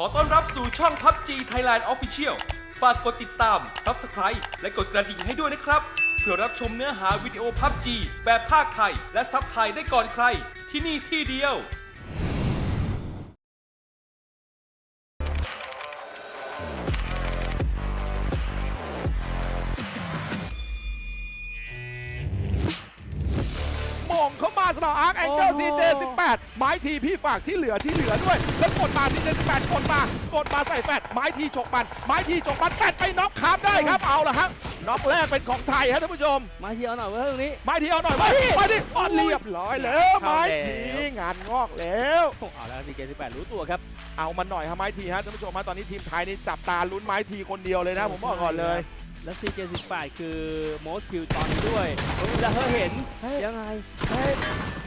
ขอต้อนรับสู่ช่อง PUBG Thailand Official ฝากกดติดตาม Subscribe และกดกระดิ่งให้ด้วยนะครับ เพื่อรับชมเนื้อหาวิดีโอ PUBG แบบภาคไทย และซับไทยได้ก่อนใคร ที่นี่ที่เดียว ซี CJ18 ไม้ทีพี่ฝากที่เหลือที่เหลือด้วย แล้วกดมาซี CJ18 กดมากดมาใส่แฟดไม้ทีฉกมันไม้ทีฉกมันแฟดไปน็อกคาบได้ครับเอาละฮะน็อกแรกเป็นของไทยฮะท่านผู้ชมไม้ทีเอาหน่อยเว้ยตรงนี้ ไม้ทีเอาหน่อยไม้ทีไม้ทีอ่อนเรียบร้อยแล้วไม้ทีงานงอกแล้วเอาแล้วซี CJ18 รู้ตัวครับ เอามันหน่อยฮะไม้ทีฮะท่านผู้ชมมาตอนนี้ทีมไทยนี่จับตาลุ้นไม้ทีคนเดียวเลยนะผมบอกก่อนเลยและ CJ18 คือ most kill ตอนนี้ด้วยแล้วเธอเห็นยังไง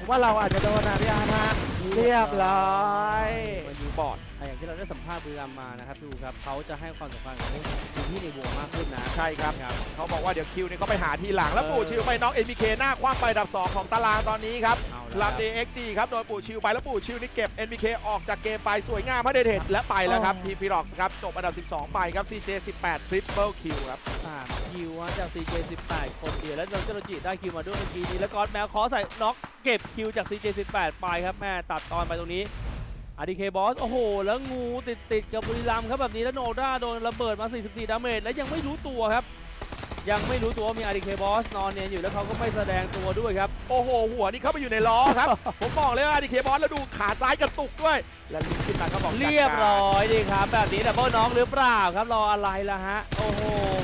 ผมว่าเราอาจจะโดนนะพี่อาร์ตฮะเรียบร้อยมันยิงบอดอะอย่างที่เราได้สัมภาษณ์บุรีรัมย์มานะครับดูครับเขาจะให้ความสำคัญกับเรื่องพื้นที่ในวงมากขึ้นนะใช่ครับ ครับ เขาบอกว่าเดี๋ยวคิวเนี่ยเขาไปหาทีหลังแล้วเออปู่ชิวไปน็อกเอ็นบีเคหน้าคว้างไปอันดับ 2 ของตารางตอนนี้ครับเอาลาแล้วเตเอ็กจีครับโดนปู่ชิวไปแล้วปู่ชิวนี่เก็บ NBK ออกจากเกมไปสวยงามพระเดชเดชและไปแล้วครับทีมฟิล็อกส์ครับจบอันดับ 12 ไปครับ CJ 18 Triple Q ครับ สามคิวฮะจากซีเกสิบแปดคนเดียวแล้วโดนเจโรจิได้คิวมาด้วยเมื่อกี้นี้แล้วก็อดแมวขอใส่น็อกเก็บคิวจากซีเจสิบแปดไปครับแม่ตัดตอนไปตรงนี้อาดีเคบอส โอ้โห แล้วงูติดติดกับบุรีรัมย์ครับแบบนี้แล้วโนด้าโดนระเบิดมา 44 ดาเมจและยังไม่รู้ตัวครับ ยังไม่รู้ตัวว่ามีอาดีเคบอสนอนเนียนอยู่แล้วเขาก็ไม่แสดงตัวด้วยครับ โอ้โห หัวนี่เข้าไปอยู่ในล้อครับ ผมบอกเลยว่าดีเคบอสแล้วดูขาซ้ายกระตุกด้วย และลิงขึ้นมาเขาบอกจัดกาเรียบร้อยดีครับ แบบนี้ดับเบิลน้องหรือเปล่าครับรออะไรล่ะฮะ โอ้โห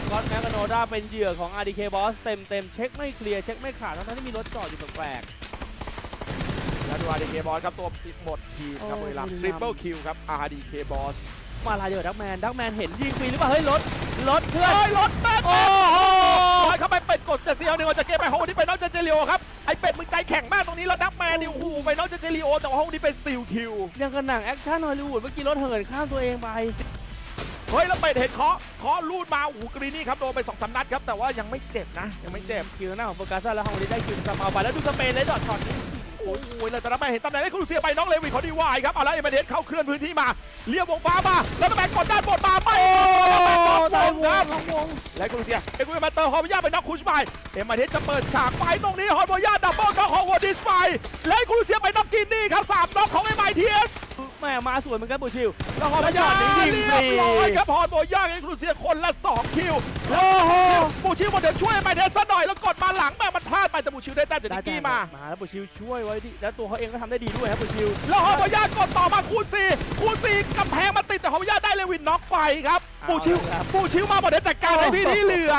ก็อตแมกโนด้าเป็นเหยื่อของ RDK Boss เต็มเต็มๆเช็คไม่เคลียร์เช็คไม่ขาดทั้งๆที่มีรถจอดอยู่แปลก แล้วดู RDK Boss ครับตัวปิดหมดทีมครับโอ้บุรีรัมย์บุรีรัมย์ Triple Q ครับ RDK Boss ๆมาลายเดียวดักแมนดักแมนเห็นยิงฟรีหรือเปล่าเฮ้ยรถรถเพื่อนเฮ้ยรถแป๊ดโอ้โหลอยเข้าไปเป็ดกดจะเซียวหนึ่งออกจากเกมไปห้องนี้ไปน้องเจเจริโอครับไอเป็ดมึงใจแข็งมากตรงนี้แล้วดักแมนนี่โอ้โหไปน้องเจเจริโอแต่ว่าห้องนี้เป็นสติลคิวยังกับหนังแอคชั่นฮอลลีวูดเมื่อกี้รถเหินข้ามตัวเองไปเฮ้ยแล้วเป็ดเห็นเคาะเคาะลูดมาโอ้โหกรีนี่ครับโดนไปสองสามนัดครับแต่ว่ายังไม่เจ็บนะยังไม่เจ็บคิวหน้าของโฟกัสซ่าแล้วฮองลีได้คิวซัมเอาไปแล้วดูสเปนเลยดอทช็อตนี้ โอ้โหแล้วแต่ดักแมนเห็นตำแหน่งได้คุณเสียไปน้องเลวินเขาดีวายครับเอาละเอเมเดสเข้าเคลื่อนพื้นที่มาเลียบวงฟ้ามาแล้วดักแม่กดด้านบนมาไม่ดักแมนบอลได้วงครับทั้งวงและคุณเสียเอ็กุยมาเตอร์ฮอร์บย่าไปน็อกคุชไปเอเมเดสจะเปิดฉากไปตรงนี้ฮอร์บย่าดับเบิลก็ฮอร์วอร์ดิสไปและคุณเสียไปน็อกกินนี่ครับสามน็อกของเอ็มไอทีเอส แม่มาสวยเหมือนกันบูชิวแล้วฮอร์บย่าเรียบร้อยครับฮอร์บย่าเอ็กุยเสียคนละสองคิวโอ้โหบูชิวมาเดี๋ยวช่วยเอ็มไอเทสซะหน่อยแล้วกดมาหลังแม่มันพลาดไปแต่บูชิวได้แต้มจากนิกกี้มามาแล้วบูชิวช่วยไว้ดิแล้วตัวเขาเองก็ทำได้ดีด้วยครับบูชิวแล้วฮอร์บย่ากดต่อมาคูณสี่คูณสี่กำแพงมันติดแต่ฮอร์บย่าได้เลวินน็อกไปครับบูชิวบูชิวมาหมดเดี๋ยวจัดการให้พี่ที่เหลือ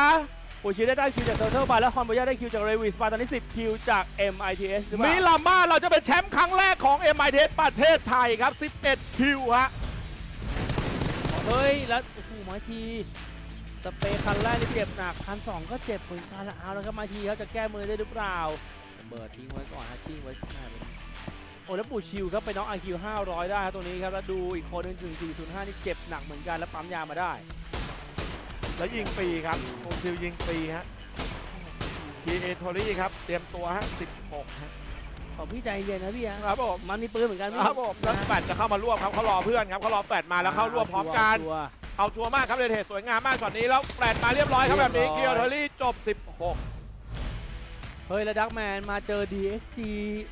บูชิวได้ได้คิวจากเทอร์เทิลไปแล้วฮอนโบย่าได้คิวจากเรวิสไปตอนนี้ 10 คิวจาก MITS หรือเปมิล่าลาม่าเราจะเป็นแชมป์ครั้งแรกของ m i t ประเทศไทยครับ 11 คิวฮะ เฮ้ย แล้วโอ้โหมาทีสเปรย์คันแรกนี่เจ็บหนักคันสองก็เจ็บเหมือนกันละเอาแล้วครับมาทีเขาจะแก้มือได้หรือเปล่าระเบิดทิ้งไว้ก่อนนะทิ้งไว้หน้าเป็นโอ้แล้วปูชิวครับไปน้องไอคิว500 ได้ครับตรงนี้ครับแล้วดูอีกคนหนึงถึง405 นี่เจ็บหนักเหมือนกันแล้วปั๊มยามาได้ แล้วยิงฟรีครับโอซิลยิงฟรีฮะพีเอทอรี่ครับ เตรียมตัวฮะ16ฮะของพี่ใจเย็นนะพี่ฮะครับผมมันมีปืนเหมือนกันพี่ครับผมแล้วแปดจะเข้ามาร่วมครับเขารอเพื่อนครับเขารอแปดมาแล้วเข้าร่วมพร้อมกันชัวร์เอาชัวร์มากครับเดทเทสวยงามมากช็อตนี้แล้วแปดมาเรียบร้อยครับแบบนี้เรีเกียยบร้อยร์ทอรี่จบ เฮ้ย แล้วดักแมนมาเจอ DXG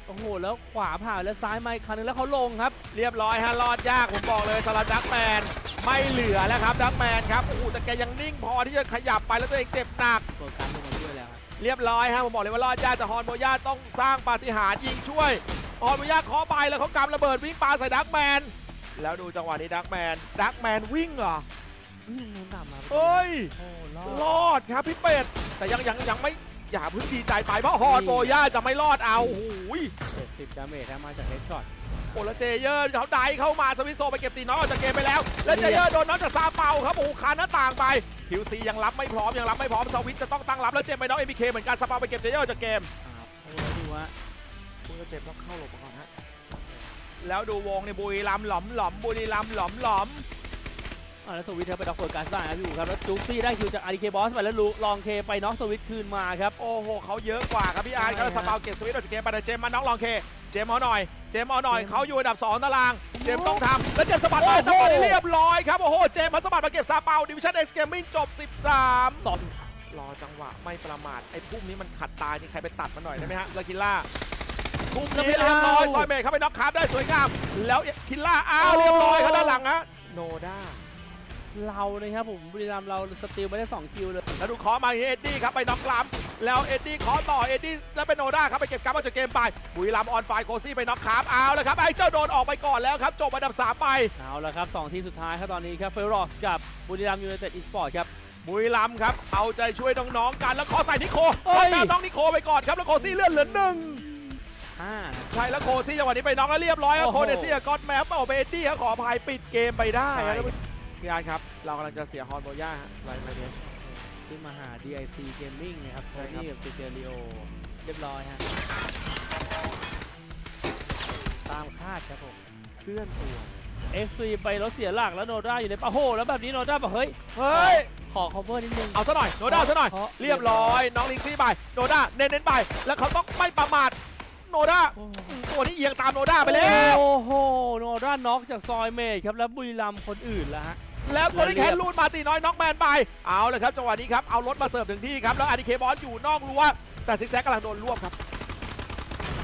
โอ้โห แล้วขวาผ่านแล้วซ้ายมาอีกคันนึงแล้วเขาลงครับ16เรียบร้อยฮะรอดยากผมบอกเลยสำหรับดักแมนไม่เหลือแล้วครับดักแมนครับโอ้โหแต่แกยังนิ่งพอที่จะขยับไปแล้วตัวเองเจ็บหนักตัวการลงมาช่วยแล้วครับเรียบร้อยฮะผมบอกเลยว่ารอดยากแต่ฮอนโบย่าต้องสร้างปาฏิหาริย์ยิงช่วยฮอนโบย่าเคาะไปแล้วเขากำระเบิดวิ่งปาใส่ดักแมนแล้วดูจังหวะนี้ดักแมนดักแมนวิ่งเหรอนี่โดนตามมาเอ้ยโอ้รอรดอดครับพี่เป็ดแต่ยังยังยังไม่ อย่าเพิ่งดีใจไปเพราะฮอนโบย่าจะไม่รอดเอาโอ้โห70ดาเมจครับมาจากเฮดช็อต โอ้แล้วเจเยอร์เขาไดเข้ามาสวิสโซไปเก็บตีน้องออกจากเกมไปแล้ว แล้วเจเยอร์โดนน้องจากซาเปาครับโอ้โหคานหน้าต่างไปคิวซียังรับไม่พร้อมยังรับไม่พร้อมสวิตจะต้องตั้งรับแล้วเจมไปน้องเอ็มบีเคเหมือนกันซาเปาไปเก็บเจเยอร์ออกจากเกม ครับโอ้แล้วดูว่าคุณเจมส์ต้องเข้าหลบก่อนฮะแล้วดูวงในบุรีรัมย์หลอมหลอมบุรีรัมย์หลอมหลอม อ่าแล้วสวิตครับไปด็อกเฟิร์กัสได้ครับพี่อูครับแล้วจุ๊กซี่ได้คิวจากอาริเคบอสไปแล้วลูลองเคไปน็อกสวิตคืนมาครับ โอ้โหเขาเยอะกว่าครับพี่อาร์ตใช่เขาฮะสปาวเก็บสวิตช์ออกจากเกมไปแต่เจมส์มาน้องลองเคเจจมส์เอาหน่อย เจมส์เอาหน่อยเขาอยู่อันดับ2ตาราง เจมส์ต้องทำแล้วเจมส์สะบัดมาสะบัดได้เรียบร้อยครับโอ้โหเจมส์มาสะบัดมาเก็บซาเปาดิวิชั่นเอ็กซ์เกมมิ่งจบ 13สองรอจังหวะไม่ประมาทไอ้พุ่มนี้มันขัดตาจริงใครไปตัดมันหน่อยได้ไหมฮะลาคิล่าพุ่มนี้เรียบร้อยซอยเมย์เข้าไปน็อกคาร์ฟได้สวยงามแล้วคิล่าอ้าวเรียบร้อยครับด้านหลังฮะโนด้า เรานะครับผมบุรีรัมย์เราสติลไม่ได้สองคิวเลยแล้วดูขอมาอย่างนี้เอ็ดดี้ครับไปน็อกกลัมแล้วเอ็ดดี้ขอต่อเอ็ดดี้แล้วเป็นโนด้าครับไปเก็บกลัมออกจากเกมไปบุรีรัมย์ออนไฟโคซี่ไปน็อกคาร์ฟเอาแล้วครับไอ้เจ้าโดนออกไปก่อนแล้วครับจบอันดับสามไปเอาละครับสองทีมสุดท้ายครับตอนนี้ครับเฟรอสกับบุรีรัมย์ยูไนเต็ดอีสปอร์ตครับบุรีรัมย์ครับเอาใจช่วยน้องๆกันแล้วขอใส่นิโคเฮ้ยขอน้องนิโคไปก่อนครับแล้วโคซี่เลื่อนเหลือหนึ่งห้าใช่แล้วโคซี่จังหวะนี้ไปน็อกแล้วเรียบร้อยครับโอ้โคโหเนซี่กับก็อดแมปออกไปเอ็ดดี้ครับขออภัยปิดเกมไปได้ใช่ครับ พี่อาร์ตครับ เรากำลังจะเสียฮอนโบย่าฮะไลน์ไมเดชขึ้นมาหา DIC Gaming นะครับโทใช่ครับนี่กับเจเจริโอเรียบร้อยฮะ ตามคาดครับผม เคลื่อนตัว เอ็กซ์ตรีไปรถเสียหลักแล้วโนด้าอยู่ในป่าโอ้โหแล้วแบบนี้โนด้าบอกเฮ้ย เฮ้ย ขอ cover นิดนึง เอาซะหน่อย โนด้าซะหน่อยเพราะเรียบร้อย น้องลิงซี่ไป โนด้าเน้นๆไป แล้วเขาต้องไม่ประมาท โนด้าโอ้โหตัวนี้เอียงตามโนด้าไปแล้ว โอ้โห โนด้าน็อกจากซอยเมดครับ แล้วบุรีรัมย์คนอื่นละฮะ แล้วตัวนี้เรีแค่ยบลูดมาตีน้อยน็อกแมนไป เอาเลยครับจังหวะนี้ครับ เอารถมาเสิร์ฟถึงที่ครับ แล้วอาร์ดีเคบอสอยู่นอกรั้วแต่ซิกแซกกำลังโดนรวบครับ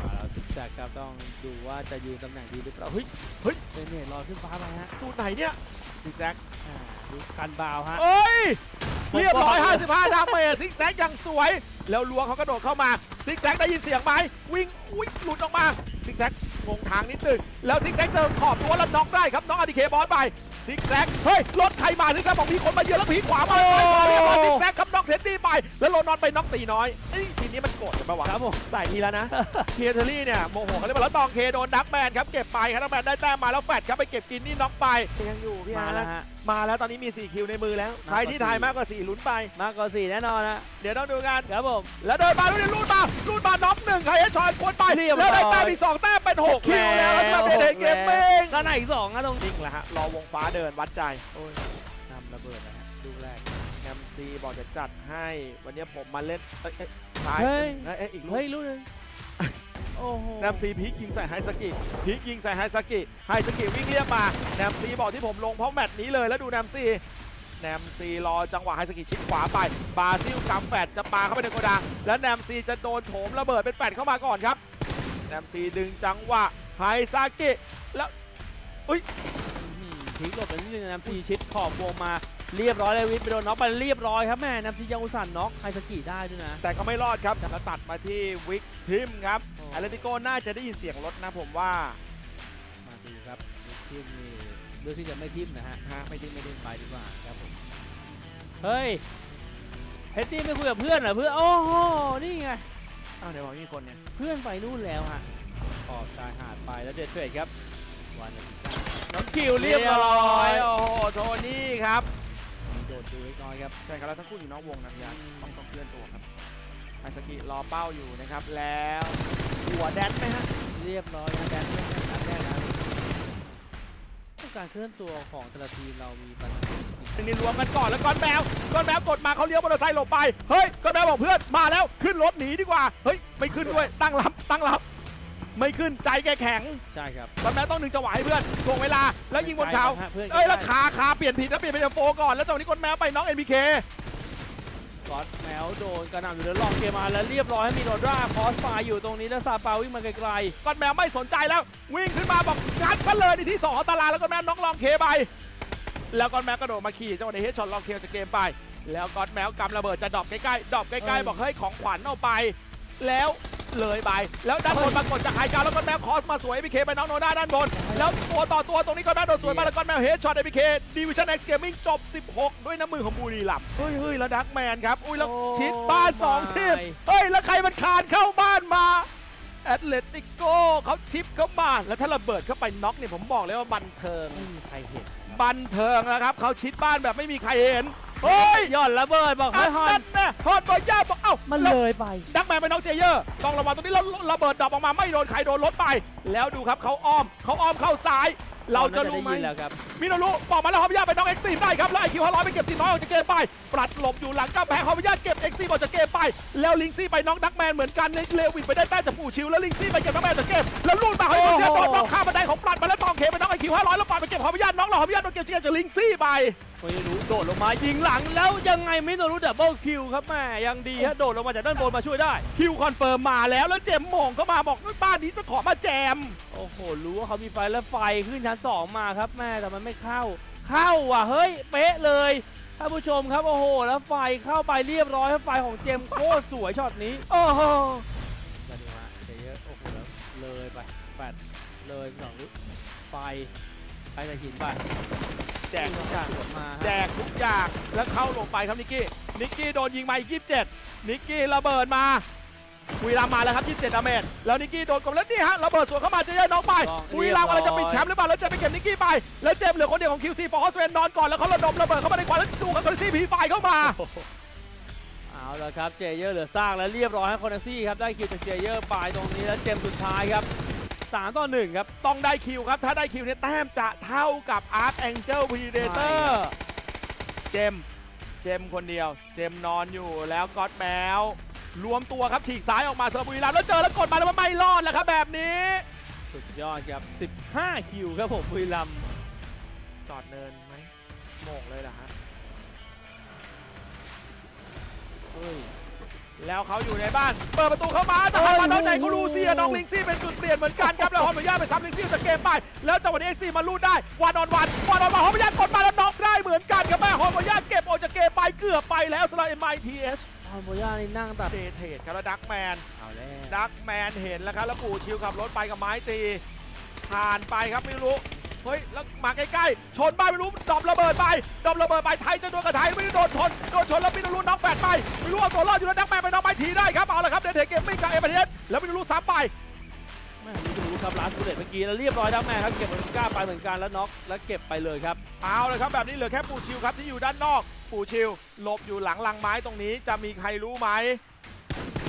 อ่าแล้วซิกแซกครับต้องดูว่าจะยืนตำแหน่งดีหรือเปล่าเฮ้ยเฮ้ยเนเนตลอยขึ้นฟ้าไปฮะสูตรไหนเนี่ยซิกแซกอ่าดูกันบาวฮะ เอ้ยผมเรียบร้อยบอกเลย55ดาเมจซิกแซกยังสวย แล้วล้วงเขากระโดดเข้ามาซิกแซกได้ยินเสียงไหมวิ่งอุ้ยหลุดออกมาซิกแซกงงทางนิดนึงแล้วซิกแซกเจอขอบตัวแล้วน็อกได้ครับน็อกอาร์ดีเคบอสไป ซิกแซกเฮ้ยรถใครมาซิกแซกบอกมีคนมาเยอะแล้วผีขวามาไปก่อนเรียบร้อยซิกแซกครับน็อกเทนตี้ไปแล้วโรนอนไปน็อกตีน้อยเอ้ยทีนี้มันโกรธกันปะวะครับผมหลายทีแล้วนะเคียร์เทอรี่เนี่ยโมโหเขาเลยบอกแล้วตองเคโดนดักแมนครับเก็บไปครับดักแมนได้แต้มมาแล้วแฟดครับไปเก็บกินนี่น็อกไปยังอยู่พี่มาอาร์แล้วตฮะ มาแล้วตอนนี้มี4คิวในมือแล้วมากกว่าใครที่ทายมากกว่า4ลุ้นไป มากกว่าสี่แน่นอนนะเดี๋ยวต้องดูกัน ครับผม แล้วเดินมาแล้วเดี๋ยวลูดมาลูดมาน็อกหนึ่งใครให้ชอยควรไปเรียบร้แล้อวยได้แต้มอีกสองแต้ม เป็น6คิวแล้วสำหรับเดนเกมมิ่งด้านในอีกสองนะตรงนี้นิ่งแล้วฮะรอวงฟ้าเดินวัดใจโอ้ยนำระเบิดนะฮะลูกแรกแอมซีบอกจะจัดให้วันนี้ผมมาเล่นเอ้ยเอ้ยท้ายเฮ้ย เอ้ยเอ้ยอีกลูก เฮ้ยลูกหนึงโอ้โหแนมซีพีกยิงใส่ไฮสกิพีกยิงใส่ไฮสกิไฮสกิวิ่งเรียบมาแนมซีบอกที่ผมลงเพราะแมตช์นี้เลยแล้วดูแนมซีแนมซีรอจังหวะไฮสกิชิดขวาไปบาซิลกำแฟดจะปาเข้าไปในโกดัง แล้วแนมซีจะโดนโถมระเบิดเป็นแฟดเข้ามาก่อนครับ แนมซีดึงจังหวะไฮซากิแล้วอื้อหือทิ้งหลบไปนิดนึงนำซีชิดขอบวงมาเรียบร้อยเลยวิทย์ไปโดนน็อกไปเรียบร้อยครับแม่นำซียังอุตส่าห์น็อกไฮสกิได้ด้วยนะ แต่ก็ไม่รอดครับแล้วตัดมาที่วิกทิมครับโอ้อาเลติโกน่าจะได้ยินเสียงรถนะผมว่า มาดูครับทีมนี่เลือกที่จะไม่ทิมนะฮะฮะไม่ดิ้นไม่ดิ้นไปดีกว่าครับผมเฮ้ยเฮตตี้ไม่คุยกับเพื่อนเหรอเพื่อนโอ้โหนี่ไง อ้าวเดี๋ยวบอกมีคนเนี่ย เพื่อนไปนู่นแล้วฮะขอบชายหาดไปแล้วเดดเทรดครับวันนี้น้องคิวเรียบร้อยโอ้โหโทนี่ครับมีโดดดูเล็กน้อยครับ ใช่ครับแล้วทั้งคู่อยู่นอกวงนะพี่อาร์ตต้องต้องเคลื่อนตัวครับไฮสกิรอเป้าอยู่นะครับแล้วหัวแดนไหมฮะเรียบร้อยนะแดนไม่ใช่นัดแรกนะ การเคลื่อนตัวของแต่ละทีมเรามีปัญหาจริงนี่รวมกันก่อนแล้วก้อนแมวก้อนแมวกดมาเขาเลี้ยวมอเตอร์ไซค์หลบไปเฮ้ยก้อนแมวบอกเพื่อนมาแล้วขึ้นรถหนีดีกว่าเฮ้ยไม่ขึ้นด้วยตั้งรับตั้งรับ ไม่ขึ้นใจแกแข็งๆใช่ครับก้อนแมวต้องหนึ่งจังหวะให้เพื่อนถ่วงเวลาแล้วยิงบนเขาใกล้ๆฮะเพื่อนเอ้ยแล้วใกล้ขาขาเปลี่ยนผิดแล้วเปลี่ยนเป็นโฟก่อน แล้วจังหวะนี้ก้อนแมวไปน้อง NBK ๆ ก็อตแมวโดนกระหน่ำอยู่แล้วลองเกมมาแล้วเรียบร้อยให้มีโนดราคอสไฟอยู่ตรงนี้แล้วซาเปาวิ่งมาไกลๆก้อนแมวไม่สนใจแล้ว วิ่งขึ้นมาบอกงัดซะเลยในที่สองของตารางแล้วก้อนแมวน้องลองเคไปแล้วก้อนแมวกระโดดมาขี่จังหวะนี้เฮดช็อตลองเคจากเกมไป แล้วก้อนแมวกำระเบิดจะดรอปใกล้ๆดรอปใกล้ๆบอกเฮ้ยของขวัญเอาไป แล้ว เลยไป แล้วด้านบนปรากฏจากไฮกราวแล้วก้อนแมวคอสมาสวยพีเคไปน้องโนด้าด้านบน แล้วตัวต่อตัวตรงนี้ก้อนแมวโดนสวนมาแล้วก้อนแมวเฮดช็อตเอพีเคดิวิชั่นเอ็กซ์เกมมิ่งจบ 16 ด้วยน้ำมือของบุรีรัมย์เฮ้ยเฮ้ยแล้วดักแมนครับ อุ้ยแล้วชิดบ้านสองทีม เฮ้ย แล้วใครมันคานเข้าบ้านมาแอตเลติโกเขาชิปเข้ามา แล้วถ้าระเบิดเข้าไปน็อกเนี่ยผมบอกเลยว่าบันเทิงๆไม่มีใครเห็นบันเทิงนะครับเขาชิดบ้านแบบไม่มีใครเห็น เฮ้ยย่อนระเบิดบอกอัเฮ้ยนฮอนั้นนนะฮอนบอยย่าบอกเอ้ามันแล้วเลยไป ดักแมนไปน้องเจเยอร์ต้องระวังตรงนี้แล้วระเบิดดรอปออกมาไม่โดนใครโดนรถไป แล้วดูครับเขาอ้อมเขาอ้อมเข้าซ้ายเราจะรู้ไหมได้ยินแล้วครับมิโนรุบอกมาแล้วฮอมิยาไปน้องเอ็กซ์ตรีมได้ครับแล้วไอคิวฮอลร้อยไปเก็บตีน้อยออกจากเกมไปปลัดหลบอยู่หลังกำแพงฮอมิยาเก็บเอ็กซ์ตรีมออกจากเกมไป แล้วลิงซี่ไปน้องดักแมนเหมือนกันเลวินไปได้แต้มจากปู่ชิวแล้วลิงซี่ไปเก็บดักแมนจากเกมแล้วลูดมาฮอมิยาโดนน็อกข้ามบันไดของฟลัดมาแล้วตองเคไปน้องไอคิวห้าร้อยแล้วฟลัดไปเก็บฮอมิยาน้องเราฮอมิยาโดนเก็บจากลิงซี่ไปไม่รู้โดดลงมายิงหลังแล้วยังไงไม่รู้ดับเบิลคิวครับแม่ยังดีฮะโดดลงมาจากด้านบนมาช่วยได้คิวคอนเฟิร์มมาแล้วแล้วเจมมองเข้ามาบอกบ้านนี้จะขอมาแจมโอ้โหรู้ว่าเขามีไฟแล้วไฟขึ้นชั้น2มาครับแม่แต่มันไม่เข้า เข้าว่ะเฮ้ยเป๊ะเลยท่านผู้ชมครับโอ้โห แล้วไฟเข้าไปเรียบร้อยครับไฟของเจมส์โคตรสวยช็อตนี้โอ้โหมาดูฮะเจเยอะโอ้โหแล้วเลยไปแปดเลยสองลูกไฟไปจากหินไปแจกทุกอย่างสวนมาฮะแจกทุกอย่างแล้วเข้าลงไปครับนิกกี้นิกกี้โดนยิงมาอีก27นิกกี้ระเบิดมา บุรีรัมย์มาแล้วครับ 27ดาเมจแล้วนิกกี้โดนกลมแล้วนี่ฮะระเบิดสวนเข้ามาเจเยอร์น้องไปบุรีรัมย์อะไรจะปิดแชมป์หรือเปล่าแล้วเจมไปเก็บนิกกี้ไป แล้วเจมเหลือคนเดียวของ QC ฟอร์สเวนนอนก่อนแล้วเขาระดมระเบิดเข้ามาในควันแล้วดูครับคอนซี่ผีไฟเข้ามาเอาละครับเจเยอร์เหลือสร้างแล้วเรียบร้อยให้คอนเนซี่ครับได้คิวจากเจเยอร์ไปตรงนี้แล้วเจมส์สุดท้ายครับ3ต่อ1ครับต้องได้คิวครับถ้าได้คิวเนี่ยแต้มจะเท่ากับ Arc Angel Predator เจมเจมคนเดียว เจมนอนอยู่แล้วก็อดแมว รวมตัวครับฉีกซ้ายออกมาสำหรับบุรีรัมย์แล้วเจอแล้วกดมาแล้วมันไม่รอดแล้วครับแบบนี้ สุดยอดครับ 15 คิวครับผมบุรีรัมย์จอดเนินไหมโมงเลยเหรอฮะเฮ้ยแล้วเขาอยู่ในบ้าน เปิดประตูเข้ามาแต่หันมาน้องใจกูรูเซียน้องลิงซี่เป็นจุดเปลี่ยนเหมือนกันครับแล้วฮอมเบียาไปซ้ำลิงซี่จากเกมไป แล้วจังหวะนี้เอ็กซี่มาลูดได้วานออนวันวานออนวันฮอมเบียากดมาแล้วน็อกได้เหมือนกันครับแม่ฮอมเบียาเก็บออกจากเกมไปเกือบไปแล้วสำหรับ MITS พอ นโบย่านี่นั่งตัดเดเทดครับแล้วดักแมนเอาแล้วดักแมนเห็นแล้วครับแล้วปู่ชิวขับรถไปกับไม้ตีผ่านไปครับไม่รู้เฮ้ยแล้วมาใกล้ๆชนบ้านไม่รู้ดรอประเบิดไปดรอประเบิดไปไทยจะโดนกับไทยไม่ได้โดนชนโดนชนแล้วไม่รู้น็อกแฟดไปไม่รู้เอาตัวรอดอยู่แล้วดักแมนไปน็อกไม้ทีได้ครับเอาละครับเดทเทเกมมิ่งกับเอเมเทสแล้วไม่รู้ซ้ำไป แม่ไม่รู้ครับลาสบูเลตเมื่อกี้แล้วเรียบร้อยดักแมนครับเก็บโอลิมก้าไปเหมือนกันแล้วน็อกแล้วเก็บไปเลยครับ เอาเลยครับแบบนี้เหลือแค่ปู่ชิวครับที่อยู่ด้านนอก ปู่ชิวหลบอยู่หลังลังไม้ตรงนี้จะมีใครรู้ไหม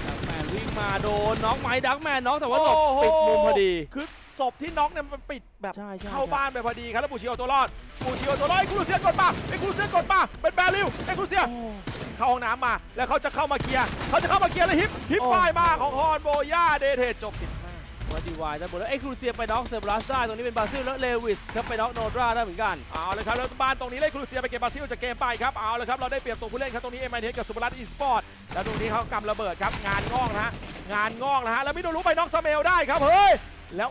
ดักแมนวิ่งมาโดนน็อกไหมดักแมนน็อกแต่ว่าหลบโอ้โห ปิดมุมพอดี คือศพที่น็อกเนี่ยมันปิดแบบใช่ใช่ เข้าบ้านไปพอดีครับแล้วปูชิโอตัวรอดปูชิโอตัวรอดไอ้คูลูเซียกดมาไอ้คูลูเซียกดมาเป็นแบริวไอ้คูลูเซียโอ้เข้าห้องน้ำมาแล้วเขาจะเข้ามาเคลียร์เขาจะเข้ามาเคลียร์แล้วฮิปฮิปโอ้ ป้ายมาของฮอนโบย่าเดเทจจบ มาดีวายได้หมดแล้วไอ้ครูเซียไปน็อกเซอร์บลัสได้ตรงนี้เป็นบราซิลแล้วเลวิสครับไปน็อกโนดราได้เหมือนกันเอาเลยครับแล้วบ้านตรงนี้เลยครูเซียไปเก็บบราซิลจากเกมไปครับเอาเลยครับเราได้เปรียบตัวผู้เล่นครับตรงนี้เอ็มไอเทกับสุบรัตอีสปอร์ตแล้วตรงนี้เขากำระเบิดครับงานงอกนะฮะงานงอกนะฮะแล้วมิโดรุไปน็อกซาเมลได้ครับเฮ้ยแล้ว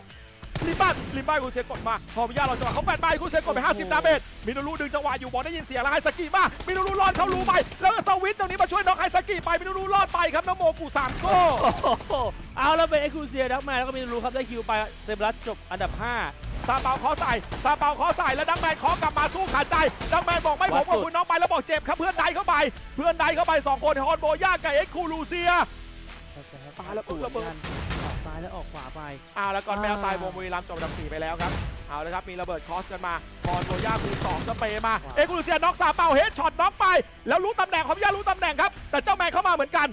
ลิมบ้านลิมบ้านคูเซียกดมาพอมิยาเราจังหวะเขาแฟนไปคูเซียกดไป 50 ดาเมจมิโนรุดึงจังหวะอยู่บอกได้ยินเสียงแล้วไฮสกิมามิโนรุรอดเข้ารูไป แล้วก็สวิตช์ตรงนี้มาช่วยน็อกไฮสกิไปมิโนรุรอดไปครับน้ำโมกุสามโก้โอ้โหเอาแล้วเป็นไอ้ครูเซียดักแมนแล้วก็มีรูครับได้คิวไปเซอร์บลัสจบอันดับ 5ซาเปาขอใส่ซาเปาขอใส่แล้วดักแมนขอกลับมาสู้ขาดใจ ดักแมนบอกไม่ผมวัดสุกับดคุณน้องไปแล้วบอกเจ็บครับเพื่อนใดเข้าไป เพื่อนใดเข้าไปสองคนฮอนโบย่ากับเอ็กคูลูเซียตายแล้วสวนระเบิดกันออกซ้ายแล้วออกขวาไปเอาแล้วก่อนแมวอ่าตายวงบุรีรัมย์จบอันดับ4ไปแล้วครับเอาเลยครับมีระเบิดคอสกันมาฮอนโบย่าคูณสองสเปรย์มาเอ็กคูลูเซียน็อกซาเปาเฮดช็อตน็อกไป แล้วรู้ตำแหน่งของย่ารู้ตำแหน่งครับแต่เจ้าแมนเข้ามาเหมือนกัน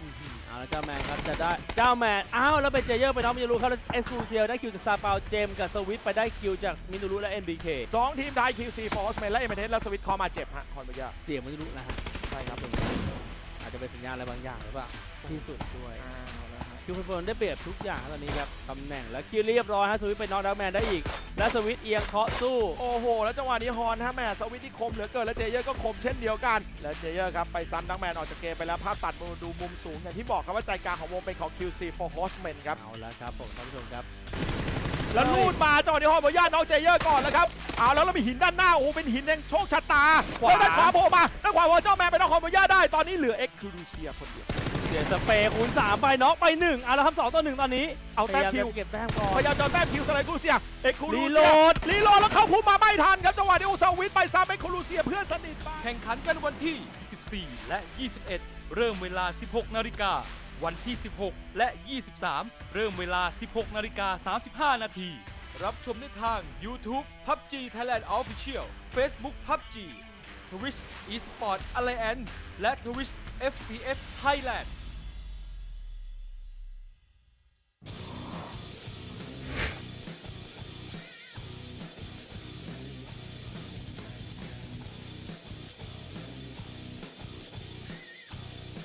อื้อหือเอาแล้วเจ้าแมนครับจะได้เจ้าแมนอ้าวแล้วเป็นเจเยอร์ไปน้องมินูรุครับแล้วเอ็กซ์คลูเซียได้คิวจากซาเปาเจมส์กับสวิตไปได้คิวจากมินูรุและ NBK สองทีมไทย QC f o r c e m a n และเอเมเทสแล้วสวิตคอมาเจ็บฮะฮอนโบย่าเสียงมินูรุนะฮะใช่ครับ อาจจะเป็นสัญญาณอะไรบางอย่างหรือเปล่าที่สุดด้วยเอาละฮะคิวเฟิร์นได้เปรียบทุกอย่างตอนนี้ครับตำแหน่งและคิวเรียบร้อยฮะสวิตไปน็อกดักแมนได้อีก และสวิตเอียงเคาะสู้ โอ้โห แล้วจังหวะนี้ฮอนฮะแม่สวิตที่คมเหลือเกินแล้วเจเยอร์ก็คมเช่นเดียวกัน และเจเยอร์ครับไปซ้ำดักแมนออกจากเกมไปแล้วภาพตัดมาดูมุมสูงอย่างที่บอกครับว่าใจกลางของวงเป็นของ QC for Horsemen ครับ เอาละครับผมท่านผู้ชมครับ แล้วลูดมาจังหวะนี้ฮอนบอย่าน้องเจเยอร์ก่อนแล้วครับเอาแล้วเรามีหินด้านหน้าโอ้โหเป็นหินแห่งโชคชะตาขวาแล้วด้านขวาโผล่มาด้านขวาว่าเจ้าแมนไปน้องฮอนบอย่าได้ตอนนี้เหลือเอ็กซ์คูลูเซียคนเดียวเสียสเปรย์คูณ3ไปน็อกไป1เอาละครับ2ต่อ1ตอนนี้เอาแต้มคิวพยายามจะเก็บแต้มก่อนพยายามจะแต้มคิวสไลด์คูลูเซียเอ็กซ์คูลูรีเซีโหลยดรีโหลดแล้วเข้าพุ่มมาไม่ทันครับจังหวะนี้อุซาวิทไปซ้ำเอ็กซ์คูลูเซียเพื่อนสนิทไปแข่งขันกันวันที่ 14 และ 21 เริ่มเวลา 16 นาฬิกา วันที่ 16 และ 23 เริ่มเวลา 16นาฬิกา35 นาที รับชมได้ทาง YouTube PUBG Thailand Official Facebook PUBG Twitch Esport Alliance และ Twitch FPS Thailand